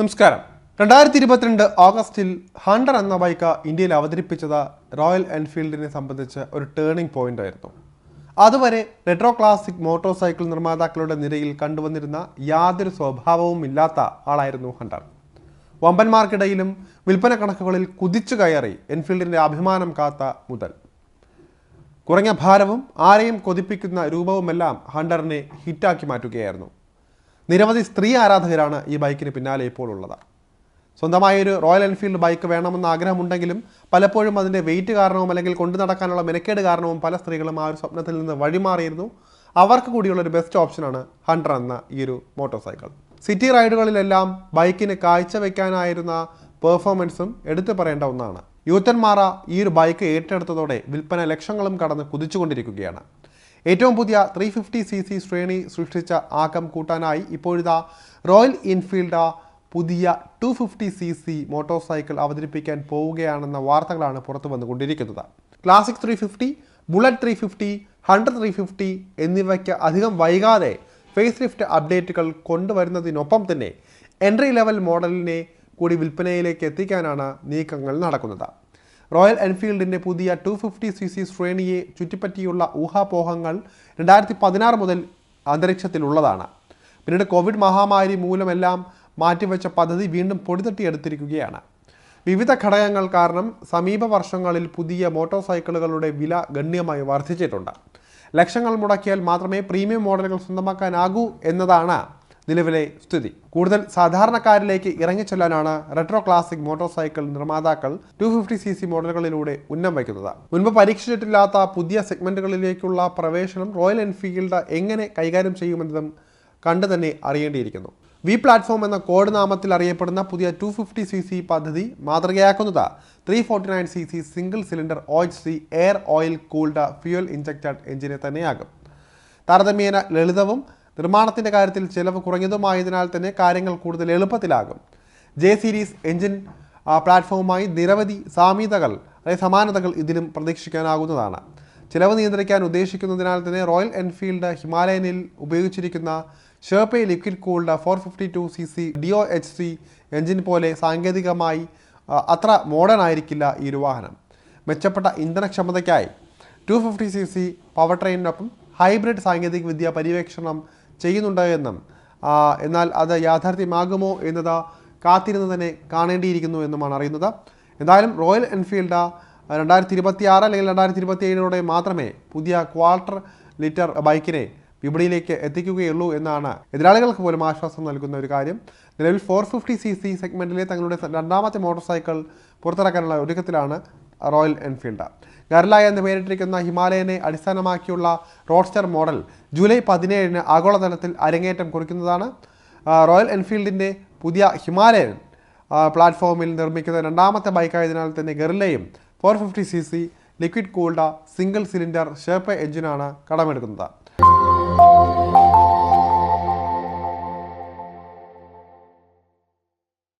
നമസ്കാരം. രണ്ടായിരത്തി ഇരുപത്തിരണ്ട് ഓഗസ്റ്റിൽ ഹണ്ടർ എന്ന ബൈക്ക് ഇന്ത്യയിൽ അവതരിപ്പിച്ചത് റോയൽ എൻഫീൽഡിനെ സംബന്ധിച്ച് ഒരു ടേണിംഗ് പോയിന്റ് ആയിരുന്നു അതുവരെ റെട്രോ ക്ലാസിക് മോട്ടോർ സൈക്കിൾ നിർമ്മാതാക്കളുടെ നിരയിൽ കണ്ടുവന്നിരുന്ന യാതൊരു സ്വഭാവവും ഇല്ലാത്ത ആളായിരുന്നു ഹണ്ടർ. വമ്പന്മാർക്കിടയിലും വിൽപ്പന കണക്കുകളിൽ കുതിച്ചു കയറി എൻഫീൽഡിന്റെ അഭിമാനം കാത്ത മുതൽ. കുറഞ്ഞ ഭാരവും ആരെയും കൊതിപ്പിക്കുന്ന രൂപവുമെല്ലാം ഹണ്ടറിനെ ഹിറ്റാക്കി മാറ്റുകയായിരുന്നു. നിരവധി സ്ത്രീ ആരാധകരാണ് ഈ ബൈക്കിന് പിന്നാലെ ഇപ്പോൾ ഉള്ളത്. സ്വന്തമായൊരു റോയൽ എൻഫീൽഡ് ബൈക്ക് വേണമെന്ന ആഗ്രഹമുണ്ടെങ്കിലും പലപ്പോഴും അതിന്റെ വെയിറ്റ് കാരണവും അല്ലെങ്കിൽ കൊണ്ടു നടക്കാനുള്ള മെനക്കേട് കാരണവും പല സ്ത്രീകളും ആ ഒരു സ്വപ്നത്തിൽ നിന്ന് വഴിമാറിയിരുന്നു. അവർക്ക് കൂടിയുള്ള ഒരു ബെസ്റ്റ് ഓപ്ഷനാണ് ഹണ്ടർ എന്ന ഈ ഒരു മോട്ടോർ സൈക്കിൾ സിറ്റി റൈഡുകളിലെല്ലാം ബൈക്കിന് കാഴ്ചവെക്കാനായിരുന്ന പെർഫോമൻസും എടുത്തു പറയേണ്ട ഒന്നാണ്. യൂത്തന്മാറ ഈ ഒരു ബൈക്ക് ഏറ്റെടുത്തതോടെ വിൽപ്പന ലക്ഷങ്ങളും കടന്ന് കുതിച്ചുകൊണ്ടിരിക്കുകയാണ്. ഏറ്റവും പുതിയ ത്രീ ഫിഫ്റ്റി സി സി ശ്രേണി സൃഷ്ടിച്ച ആക്കം കൂട്ടാനായി ഇപ്പോഴിതാ റോയൽ എൻഫീൽഡ് പുതിയ two fifty C C motor cycle അവതരിപ്പിക്കാൻ പോവുകയാണെന്ന വാർത്തകളാണ് പുറത്തു വന്നുകൊണ്ടിരിക്കുന്നത്. Classic three fifty bullet three fifty hunter three fifty എന്നിവയ്ക്ക് അധികം വൈകാതെ ഫേസ് ലിഫ്റ്റ് അപ്ഡേറ്റുകൾ കൊണ്ടുവരുന്നതിനൊപ്പം തന്നെ എൻട്രി ലെവൽ മോഡലിനെ കൂടി വിൽപ്പനയിലേക്ക് എത്തിക്കാനാണ് നീക്കങ്ങൾ നടക്കുന്നത്. റോയൽ എൻഫീൽഡിന്റെ പുതിയ ടു ഫിഫ്റ്റി സി സി ശ്രേണിയെ ചുറ്റിപ്പറ്റിയുള്ള ഊഹാപോഹങ്ങൾ രണ്ടായിരത്തി പതിനാറ് മുതൽ അന്തരീക്ഷത്തിലുള്ളതാണ്. പിന്നീട് കോവിഡ് മഹാമാരി മൂലമെല്ലാം മാറ്റിവെച്ച പദ്ധതി വീണ്ടും പൊടിതട്ടിയെടുത്തിരിക്കുകയാണ്. വിവിധ ഘടകങ്ങൾ കാരണം സമീപ വർഷങ്ങളിൽ പുതിയ മോട്ടോർ സൈക്കിളുകളുടെ വില ഗണ്യമായി വർദ്ധിച്ചിട്ടുണ്ട്. ലക്ഷങ്ങൾ മുടക്കിയാൽ മാത്രമേ പ്രീമിയം മോഡലുകൾ സ്വന്തമാക്കാനാകൂ എന്നതാണ് നിലവിലെ സ്ഥിതി. കൂടുതൽ സാധാരണക്കാരിലേക്ക് ഇറങ്ങിച്ചെല്ലാനാണ് റെട്രോ ക്ലാസിക് മോട്ടോർ സൈക്കിൾ നിർമ്മാതാക്കൾ ടു ഫിഫ്റ്റി സി സി മോഡലുകളിലൂടെ ഉന്നം വയ്ക്കുന്നത്. മുൻപ് പരീക്ഷിച്ചിട്ടില്ലാത്ത പുതിയ സെഗ്മെന്റുകളിലേക്കുള്ള പ്രവേശനം റോയൽ എൻഫീൽഡ് എങ്ങനെ കൈകാര്യം ചെയ്യുമെന്നതും കണ്ടു തന്നെ അറിയേണ്ടിയിരിക്കുന്നു. വി പ്ലാറ്റ്ഫോം എന്ന കോഡ് നാമത്തിൽ അറിയപ്പെടുന്ന പുതിയ ടു ഫിഫ്റ്റി സി സി പദ്ധതി മാതൃകയാക്കുന്നത് three forty nine C C single cylinder ഓയിച്ച് C air oil cooled fuel injected എഞ്ചിനെ തന്നെയാകും. താരതമ്യേന ലളിതവും നിർമ്മാണത്തിന്റെ കാര്യത്തിൽ ചിലവ് കുറഞ്ഞതുമായതിനാൽ തന്നെ കാര്യങ്ങൾ കൂടുതൽ എളുപ്പത്തിലാകും. ജെ സീരീസ് എഞ്ചിൻ പ്ലാറ്റ്ഫോമുമായി നിരവധി സാമ്യതകൾ അതായത് സമാനതകൾ ഇതിലും പ്രതീക്ഷിക്കാനാകുന്നതാണ്. ചിലവ് നിയന്ത്രിക്കാൻ ഉദ്ദേശിക്കുന്നതിനാൽ തന്നെ റോയൽ എൻഫീൽഡ് ഹിമാലയനിൽ ഉപയോഗിച്ചിരിക്കുന്ന Sherpa liquid cooled four fifty two C C D O H C engine പോലെ സാങ്കേതികമായി അത്ര മോഡേൺ ആയിരിക്കില്ല ഈ ഒരു വാഹനം. മെച്ചപ്പെട്ട ഇന്ധനക്ഷമതയ്ക്കായി. Two fifty C C power ട്രെയിനിനൊപ്പം hybrid സാങ്കേതികവിദ്യ പര്യവേക്ഷണം ചെയ്യുന്നുണ്ട് എന്നും എന്നാൽ അത് യാഥാർത്ഥ്യമാകുമോ എന്നത് കാത്തിരുന്ന് തന്നെ കാണേണ്ടിയിരിക്കുന്നു എന്നുമാണ് അറിയുന്നത്. എന്തായാലും റോയൽ എൻഫീൽഡ് രണ്ടായിരത്തി ഇരുപത്തി ആറ് അല്ലെങ്കിൽ രണ്ടായിരത്തി ഇരുപത്തി ഏഴിലൂടെ മാത്രമേ പുതിയ ക്വാർട്ടർ ലിറ്റർ ബൈക്കിനെ വിപണിയിലേക്ക് എത്തിക്കുകയുള്ളൂ എന്നാണ് എതിരാളികൾക്ക് പോലും ആശ്വാസം നൽകുന്ന ഒരു കാര്യം. നിലവിൽ ഫോർ ഫിഫ്റ്റി സി സി സെഗ്മെന്റിലെ തങ്ങളുടെ രണ്ടാമത്തെ മോട്ടോർ സൈക്കിൾ പുറത്തിറക്കാനുള്ള ഒരുക്കത്തിലാണ് റോയൽ എൻഫീൽഡ്. ഗർല എന്ന് പേരിട്ടിരിക്കുന്ന ഹിമാലയനെ അടിസ്ഥാനമാക്കിയുള്ള റോഡ്സ്റ്റർ മോഡൽ ജൂലൈ പതിനേഴിന് ആഗോളതലത്തിൽ അരങ്ങേറ്റം കുറിക്കുന്നതാണ്. റോയൽ എൻഫീൽഡിന്റെ പുതിയ ഹിമാലയൻ പ്ലാറ്റ്ഫോമിൽ നിർമ്മിക്കുന്ന രണ്ടാമത്തെ ബൈക്കായതിനാൽ തന്നെ ഗർലയും four fifty C C liquid cooled single cylinder Sherpa എഞ്ചിനാണ് കടമെടുക്കുന്നത്.